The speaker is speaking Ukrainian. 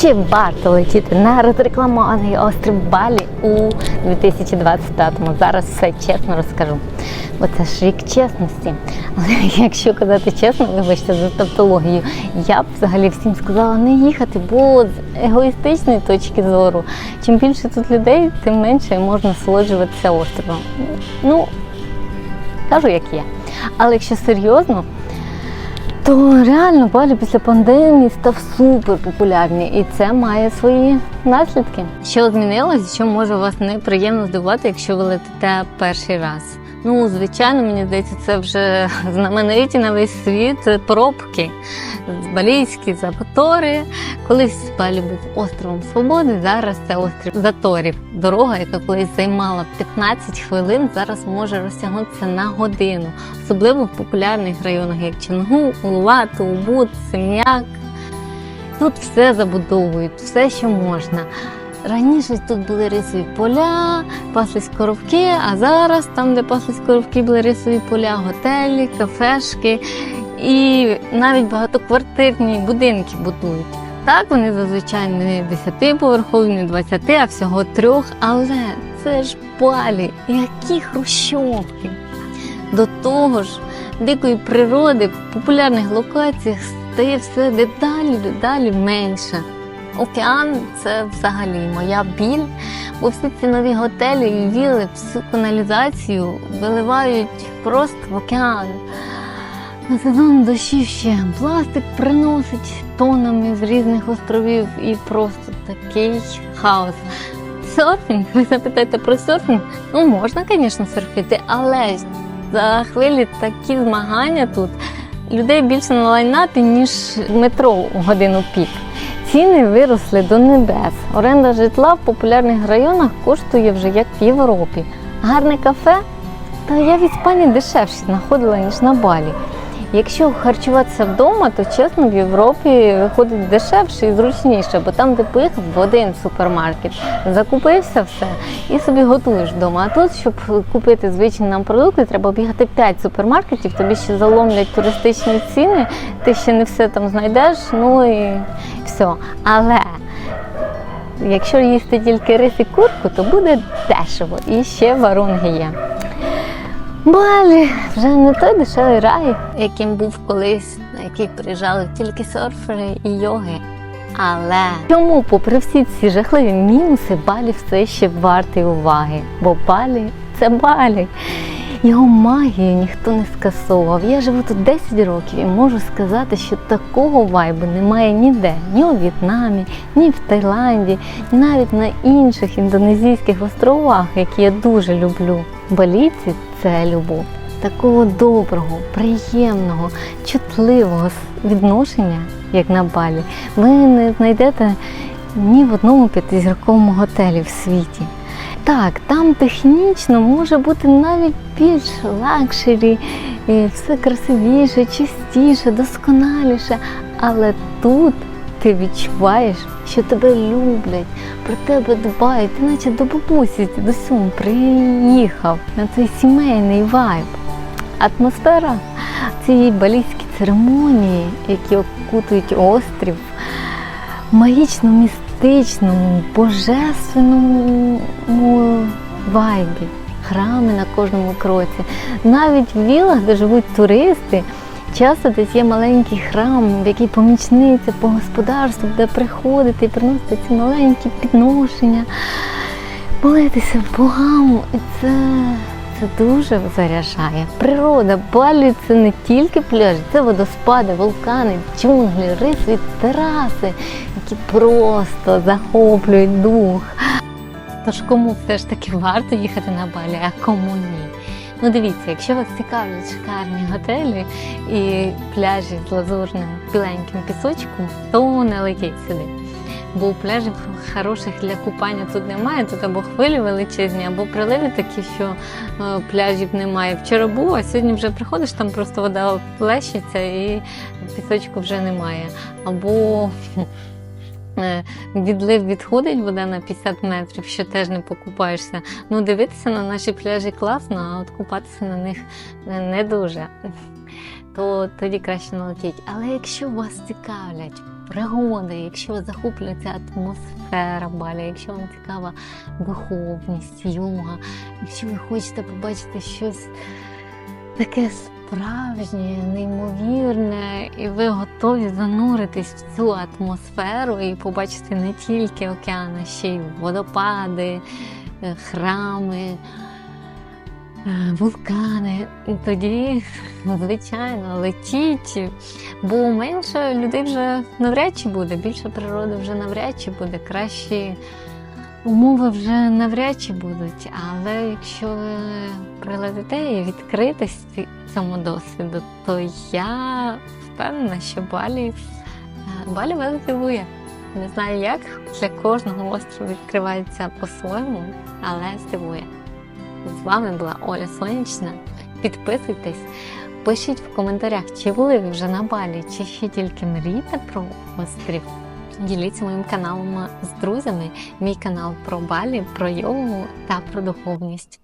Чи варто летіти на розрекламований острів Балі у 2025-му? Зараз все чесно розкажу. Бо це ж рік чесності. Але якщо казати чесно, вибачте за тавтологію, я б взагалі всім сказала не їхати, бо з егоїстичної точки зору, чим більше тут людей, тим менше можна насолоджуватися островом. Ну, кажу, як є. Але якщо серйозно, то реально Балі після пандемії став супер популярний, і це має свої наслідки. Що змінилось, що може вас неприємно здивувати, якщо ви летите перший раз? Ну, звичайно, мені здається, це вже знамениті на весь світ пробки. Балійські запотори. Колись Балі був островом Свободи, зараз це острів заторів. Дорога, яка колись займала 15 хвилин, зараз може розтягнутися на годину, особливо в популярних районах, як Чонгу, Улвату, Убуд, Сем'як. Тут все забудовують, все, що можна. Раніше тут були рисові поля, паслись коровки, а зараз там, де паслись коровки, були рисові поля, готелі, кафешки і навіть багатоквартирні будинки будують. Так, вони зазвичай не 10-поверхові, не 20, а всього трьох. Але це ж палі, які хрущовки. До того ж, дикої природи популярних локаціях стає все дедалі, дедалі менше. Океан це взагалі моя біль, бо всі ці нові готелі і віли, всю каналізацію виливають просто в океан. На сезон дощів ще пластик приносить тонами з різних островів і просто такий хаос. Серфінг, ви запитаєте про серфінг? Ну, можна, звісно, серфити, але за хвилі такі змагання тут людей більше на лайнапі, ніж метро у годину пік. Ціни виросли до небес. Оренда житла в популярних районах коштує вже як в Європі. Гарне кафе? Та я в Іспанії дешевше знаходила, ніж на Балі. Якщо харчуватися вдома, то чесно в Європі виходить дешевше і зручніше, бо там, де поїхав в один супермаркет, закупився все і собі готуєш вдома. А тут, щоб купити звичні нам продукти, треба бігати 5 супермаркетів, тобі ще заломлять туристичні ціни, ти ще не все там знайдеш, ну і все. Але якщо їсти тільки рис і курку, то буде дешево. І ще варунги є. Балі вже не той дешевий рай, яким був колись, на який приїжджали тільки серфери і йоги. Але чому, попри всі ці жахливі мінуси, Балі все ще вартий уваги? Бо Балі це Балі. Його магію ніхто не скасовував. Я живу тут 10 років і можу сказати, що такого вайбу немає ніде, ні у В'єтнамі, ні в Таїланді, навіть на інших індонезійських островах, які я дуже люблю. Балійці це любов. Такого доброго, приємного, чутливого відношення, як на Балі, ви не знайдете ні в одному п'ятизірковому готелі в світі. Так, там технічно може бути навіть більш лакшері, все красивіше, чистіше, досконаліше. Але тут ти відчуваєш, що тебе люблять, про тебе дбають, ти наче до бабусі з дідусем приїхав на цей сімейний вайб. Атмосфера цієї балійські церемонії, які окутують острів, магічно містичному, божественному вайбі, храми на кожному кроці. Навіть в вілах, де живуть туристи, часто десь є маленький храм, в який помічниця по господарству, де приходити і приносити ці маленькі підношення, молитися богам. І це. Це дуже заряджає. Природа Балі це не тільки пляжі, це водоспади, вулкани, джунглі, рисові тераси, які просто захоплюють дух. Тож кому все ж таки варто їхати на Балі, а кому ні? Ну дивіться, якщо вас цікавлять шикарні готелі і пляжі з лазурним біленьким пісочком, то не летіть сюди. Бо пляжів хороших для купання тут немає, тут або хвилі величезні, або приливи такі, що е, пляжів немає. Вчора був, а сьогодні вже приходиш, там просто вода плещеться і пісочку вже немає. Або відлив відходить вода на 50 метрів, що теж не покупаєшся. Ну, дивитися на наші пляжі класно, а от купатися на них не дуже. То тоді краще не летіть. Але якщо вас цікавлять пригоди, якщо вас захоплює ця атмосфера Балі, якщо вам цікава духовність, йога, якщо ви хочете побачити щось таке справжнє, неймовірне, і ви готові зануритись в цю атмосферу і побачити не тільки океан, а ще й водопади, е, храми, е, вулкани. І Тоді, звичайно, летіть, бо менше людей вже навряд чи буде, більше природи вже навряд чи буде, кращі умови вже навряд чи будуть. Але якщо ви прилетите і відкритесь цьому досвіду, то я впевнена, що Балі, е, Балі вас здивує. Не знаю як, для кожного остров відкривається по-своєму, але здивує. З вами була Оля Сонячна. Підписуйтесь, пишіть в коментарях, чи були ви вже на Балі, чи ще тільки мрієте про острів. Діліться моїм каналом з друзями. Мій канал про Балі, про йогу та про духовність.